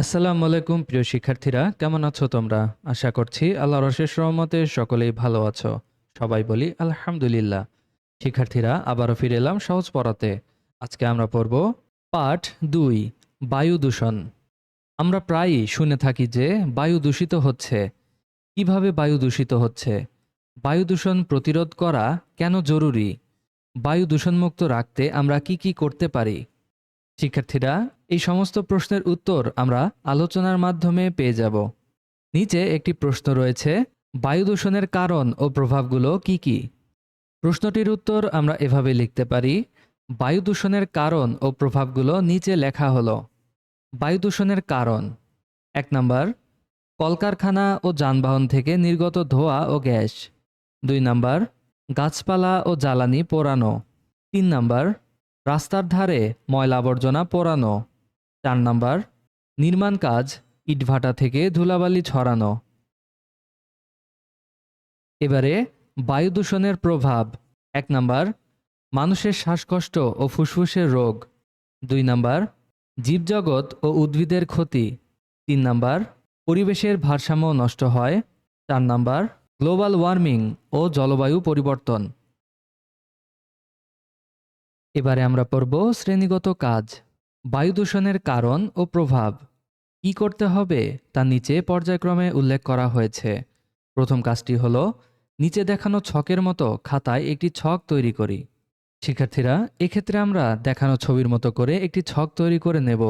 আসসালামু আলাইকুম, প্রিয় শিক্ষার্থীরা। কেমন আছো তোমরা? আশা করছি আল্লাহর অশেষ রহমতে সকলেই ভালো আছো। সবাই বলি আলহামদুলিল্লাহ। শিক্ষার্থীরা, আবারও ফিরে এলাম সহজ পড়াতে। আজকে আমরা পড়ব পাঠ দুই, বায়ু দূষণ। আমরা প্রায়ই শুনে থাকি যে বায়ু দূষিত হচ্ছে। কীভাবে বায়ু দূষিত হচ্ছে? বায়ু দূষণ প্রতিরোধ করা কেন জরুরি? বায়ু দূষণমুক্ত রাখতে আমরা কি কি করতে পারি? শিক্ষার্থীরা এই সমস্ত প্রশ্নের উত্তর আমরা আলোচনার মাধ্যমে পেয়ে যাব। নিচে একটি প্রশ্ন রয়েছে, বায়ু দূষণের কারণ ও প্রভাবগুলো কি কি? প্রশ্নটির উত্তর আমরা এভাবে লিখতে পারি, বায়ু দূষণের কারণ ও প্রভাবগুলো নিচে লেখা হলো। বায়ু দূষণের কারণ। এক নম্বর, কলকারখানা ও যানবাহন থেকে নির্গত ধোঁয়া ও গ্যাস। দুই নম্বর, গাছপালা ও জ্বালানি পোড়ানো। তিন নম্বর, রাস্তার ধারে ময়লা আবর্জনা পোড়ানো। চার নম্বর, নির্মাণ কাজ ইটভাটা থেকে ধুলাবালি ছড়ানো। এবারে বায়ু দূষণের প্রভাব, এক নম্বর, মানুষের শ্বাসকষ্ট ও ফুসফুসের রোগ। দুই নম্বর, জীবজগৎ ও উদ্ভিদের ক্ষতি। তিন নম্বর, পরিবেশের ভারসাম্য নষ্ট হয়। চার নম্বর, গ্লোবাল ওয়ার্মিং ও জলবায়ু পরিবর্তন। এবারে আমরা পড়ব শ্রেণীগত কাজ। বায়ু দূষণের কারণ ও প্রভাব। কি করতে হবে তা নিচে পর্যায়ক্রমে উল্লেখ করা হয়েছে। প্রথম কাজটি হল, নিচে দেখানো ছকের মতো খাতায় একটি ছক তৈরি করি। শিক্ষার্থীরা, এক্ষেত্রে আমরা দেখানো ছবির মতো করে একটি ছক তৈরি করে নেব।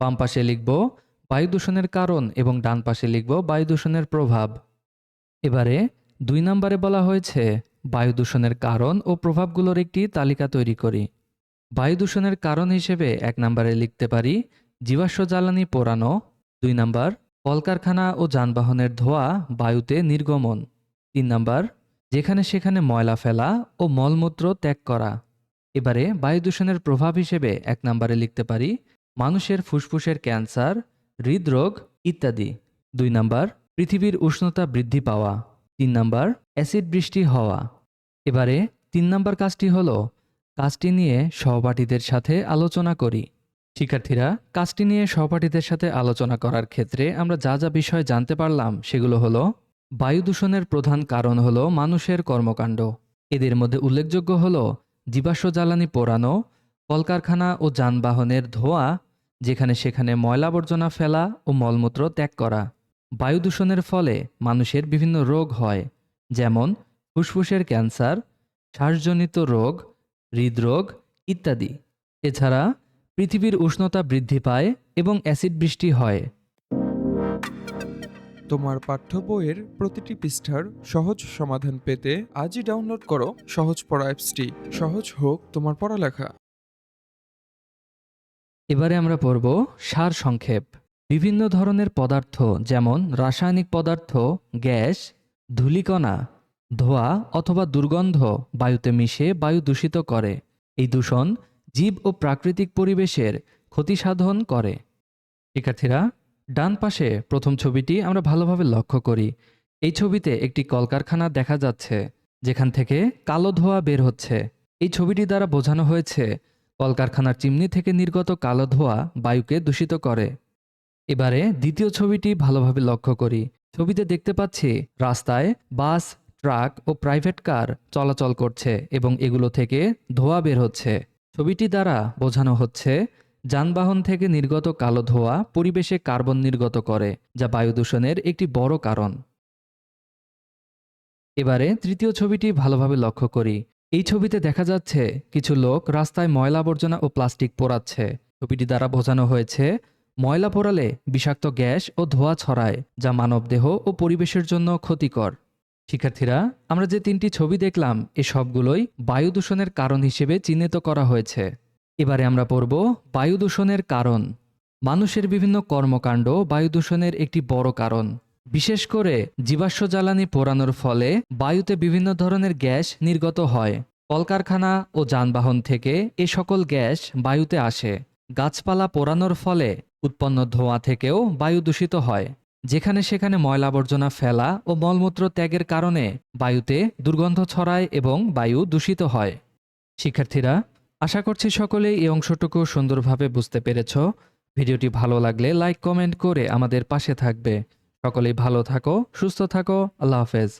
বাম পাশে লিখব বায়ু দূষণের কারণ এবং ডান পাশে লিখব বায়ু দূষণের প্রভাব। এবারে দুই নম্বরে বলা হয়েছে বায়ু দূষণের কারণ ও প্রভাবগুলোর একটি তালিকা তৈরি করি। বায়ু দূষণের কারণ হিসেবে এক নম্বরে লিখতে পারি, জীবাশ্ম জ্বালানি পোড়ানো, দুই নম্বর, কলকারখানা ও যানবাহনের ধোঁয়া বায়ুতে নির্গমন, তিন নম্বর, যেখানে সেখানে ময়লা ফেলা ও মলমূত্র ত্যাগ করা। এবারে বায়ু দূষণের প্রভাব হিসেবে এক নম্বরে লিখতে পারি, মানুষের ফুসফুসের ক্যান্সার, হৃদরোগ ইত্যাদি। দুই নম্বর, পৃথিবীর উষ্ণতা বৃদ্ধি পাওয়া। তিন নম্বর, অ্যাসিড বৃষ্টি হওয়া। এবারে তিন নম্বর কাজটি হলো কাজটি নিয়ে সহপাঠীদের সাথে আলোচনা করি। শিক্ষার্থীরা, কাজটি নিয়ে সহপাঠীদের সাথে আলোচনা করার ক্ষেত্রে আমরা যা যা বিষয় জানতে পারলাম সেগুলো হলো, বায়ু দূষণের প্রধান কারণ হলো মানুষের কর্মকাণ্ড। এদের মধ্যে উল্লেখযোগ্য হলো, জীবাশ্ম জ্বালানি পোড়ানো, কলকারখানা ও যানবাহনের ধোঁয়া, যেখানে সেখানে ময়লা আবর্জনা ফেলা ও মলমূত্র ত্যাগ করা। বায়ু দূষণের ফলে মানুষের বিভিন্ন রোগ হয়, যেমন ফুসফুসের ক্যান্সার, শ্বাসজনিত রোগ হৃদরোগ ইত্যাদি। এছাড়া পৃথিবীর উষ্ণতা বৃদ্ধি পায় এবং অ্যাসিড বৃষ্টি হয়। তোমার পাঠ্য বইয়ের প্রতিটি পৃষ্ঠার সহজ সমাধান পেতে আজই ডাউনলোড করো সহজ পড়া অ্যাপসটি। সহজ হোক তোমার পড়ালেখা। এবারে আমরা পড়ব সার সংক্ষেপ। বিভিন্ন ধরনের পদার্থ যেমন রাসায়নিক পদার্থ গ্যাস ধূলিকণা ধোঁয়া অথবা দুর্গন্ধ বায়ুতে মিশে বায়ু দূষিত করে। এই দূষণ জীব ও প্রাকৃতিক পরিবেশের ক্ষতি সাধন করে। শিক্ষার্থীরা, ডান পাশে প্রথম ছবিটি আমরা ভালোভাবে লক্ষ্য করি। এই ছবিতে একটি কলকারখানা দেখা যাচ্ছে, যেখান থেকে কালো ধোঁয়া বের হচ্ছে। এই ছবিটি দ্বারা বোঝানো হয়েছে, কলকারখানার চিমনি থেকে নির্গত কালো ধোঁয়া বায়ুকে দূষিত করে। এবারে দ্বিতীয় ছবিটি ভালোভাবে লক্ষ্য করি। ছবিতে দেখতে পাচ্ছি রাস্তায় বাস ট্রাক ও প্রাইভেট কার চলাচল করছে এবং এগুলো থেকে ধোঁয়া বের হচ্ছে। ছবিটি দ্বারা বোঝানো হচ্ছে, যানবাহন থেকে নির্গত কালো ধোঁয়া পরিবেশে কার্বন নির্গত করে, যা বায়ু দূষণের একটি বড় কারণ। এবারে তৃতীয় ছবিটি ভালোভাবে লক্ষ্য করি। এই ছবিতে দেখা যাচ্ছে, কিছু লোক রাস্তায় ময়লা আবর্জনা ও প্লাস্টিক পোড়াচ্ছে। ছবিটি দ্বারা বোঝানো হয়েছে, ময়লা পোড়ালে বিষাক্ত গ্যাস ও ধোঁয়া ছড়ায়, যা মানবদেহ ও পরিবেশের জন্য ক্ষতিকর। শিক্ষার্থীরা, আমরা যে তিনটি ছবি দেখলাম, এ সবগুলোই বায়ু দূষণের কারণ হিসেবে চিহ্নিত করা হয়েছে। এবারে আমরা পড়ব বায়ু দূষণের কারণ। মানুষের বিভিন্ন কর্মকাণ্ড বায়ু দূষণের একটি বড় কারণ। বিশেষ করে জীবাশ্ম জ্বালানি পোড়ানোর ফলে বায়ুতে বিভিন্ন ধরনের গ্যাস নির্গত হয়। কলকারখানা ও যানবাহন থেকে এ সকল গ্যাস বায়ুতে আসে। গাছপালা পোড়ানোর ফলে উৎপন্ন ধোঁয়া থেকেও বায়ু দূষিত হয়। যেখানে সেখানে ময়লা আবর্জনা ফেলা ও মলমূত্র ত্যাগের কারণে বায়ুতে দুর্গন্ধ ছড়ায় এবং বায়ু দূষিত হয়। শিক্ষার্থীরা, আশা করছি সকলেই এই অংশটুকু সুন্দরভাবে বুঝতে পেরেছ। ভিডিওটি ভালো লাগলে লাইক, কমেন্ট করে আমাদের পাশে থাকবে। সকলেই ভালো থাকো, সুস্থ থাকো, আল্লাহ হাফেজ।